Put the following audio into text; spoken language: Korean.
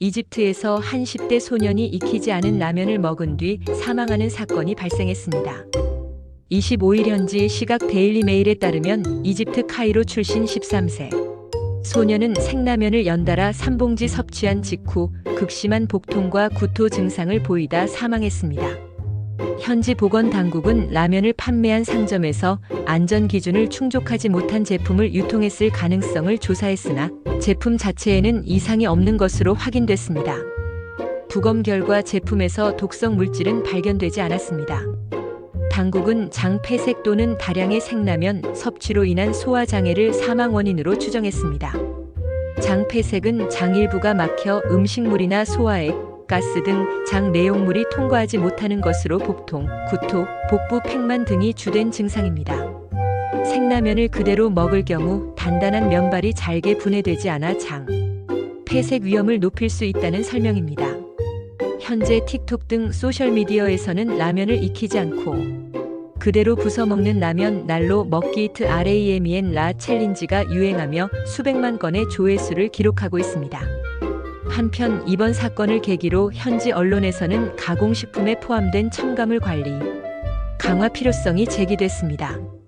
이집트에서 한 10대 소년이 익히지 않은 라면을 먹은 뒤 사망하는 사건이 발생했습니다. 25일 현지 시각 데일리 메일에 따르면 이집트 카이로 출신 13세 소년은 생라면을 연달아 3봉지 섭취한 직후 극심한 복통과 구토 증상을 보이다 사망했습니다. 현지 보건 당국은 라면을 판매한 상점에서 안전 기준을 충족하지 못한 제품을 유통했을 가능성을 조사했으나 제품 자체에는 이상이 없는 것으로 확인됐습니다. 부검 결과 제품에서 독성 물질은 발견되지 않았습니다. 당국은 장폐색 또는 다량의 생라면 섭취로 인한 소화 장애를 사망 원인으로 추정했습니다. 장폐색은 장 일부가 막혀 음식물이나 소화액, 가스 등 장 내용물이 통과하지 못하는 것으로 복통, 구토, 복부 팽만 등이 주된 증상입니다. 생라면을 그대로 먹을 경우 단단한 면발이 잘게 분해되지 않아 장, 폐색 위험을 높일 수 있다는 설명입니다. 현재 틱톡 등 소셜미디어에서는 라면을 익히지 않고 그대로 부숴 먹는 라면 날로 먹기 히트 RAMEN 라 챌린지가 유행하며 수백만 건의 조회수를 기록하고 있습니다. 한편 이번 사건을 계기로 현지 언론에서는 가공식품에 포함된 첨가물 관리, 강화 필요성이 제기됐습니다.